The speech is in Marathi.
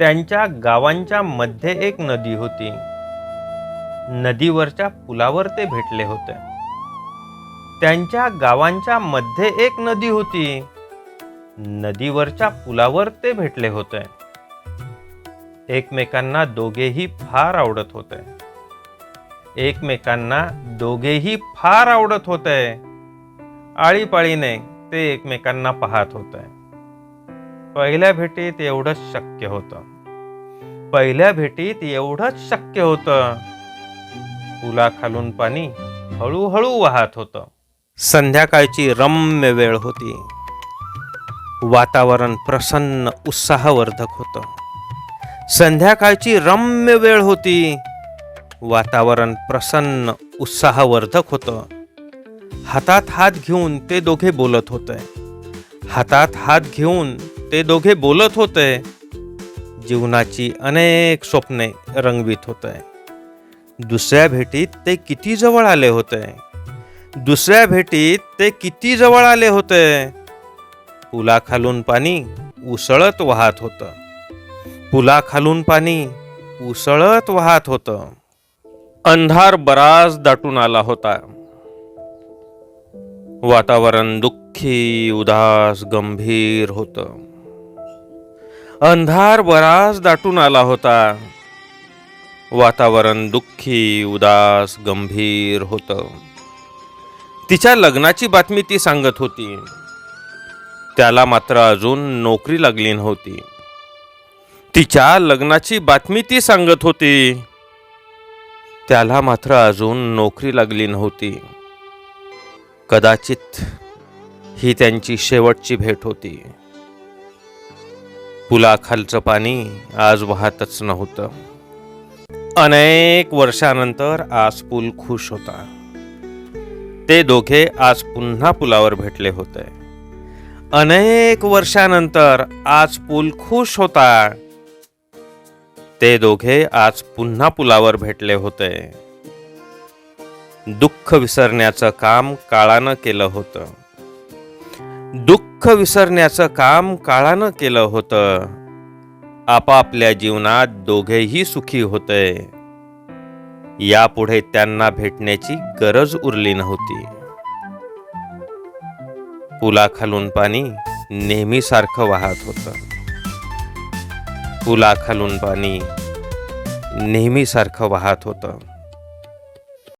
त्यांच्या गावांच्या मध्ये एक नदी होती. नदीवरच्या पुलावर ते भेटले होते. त्यांच्या गावांच्या मध्ये एक नदी होती. नदीवरच्या पुलावर ते भेटले होते. एकमेकांना दोघेही फार आवडत होते. एकमेकांना दोघेही फार आवडत होते. आळीपाळीने ते एकमेकांना पाहत होते. पहिल्या भेटीत एवढंच शक्य होतं. पहिल्या भेटीत एवढंच शक्य होतं. पुलाखालून पाणी हळूहळू वाहत होतं. संध्याकाळची रम्य वेळ होती. वातावरण प्रसन्न उत्साहवर्धक होतं. संध्याकाळची रम्य वेळ होती. वातावरण प्रसन्न उत्साहवर्धक होतं. हातात हात घेऊन ते दोघे बोलत होते. हातात हात घेऊन ते दोघे बोलत होते. जीवनाची अनेक स्वप्ने रंगवीत होते. दुसऱ्या भेटीत ते किती जवळ आले होते. दुसऱ्या भेटीत ते किती जवळ आले होते. पुलाखालून पाणी उसळत वाहत होतं. पुलाखालून पाणी उसळत वाहत होतं. अंधार बराच दाटून आला होता. वातावरण दुःखी उदास गंभीर होतं. अंधार बराच दाटून आला होता. वातावरण दुःखी उदास गंभीर होतं. तिच्या लग्नाची बातमी ती सांगत होती. त्याला मात्र अजून नोकरी लागली नव्हती. तिच्या लग्नाची बातमी ती सांगत होती. त्याला मात्र अजून नोकरी लागली नव्हती. कदाचित ही त्यांची शेवटची भेट होती. पुलाखालचं पाणी आज वाहतच नव्हतं. अनेक वर्षानंतर आज पूल खुश होता. ते दोघे आज पुन्हा पुलावर भेटले होते. अनेक वर्षानंतर आज पूल खुश होता. ते दोघे आज पुन्हा पुलावर भेटले होते. दुःख विसरण्याचं काम काळानं केलं होतं. दुःख विसरण्याचं काम काळानं केलं होतं. आपापल्या जीवनात दोघेही सुखी होते. यापुढे त्यांना भेटण्याची गरज उरली नव्हती. पुलाखालून पाणी नेहमीसारखं वाहत होतं. पुलाखालून पाणी नेहमीसारखं वाहत होतं.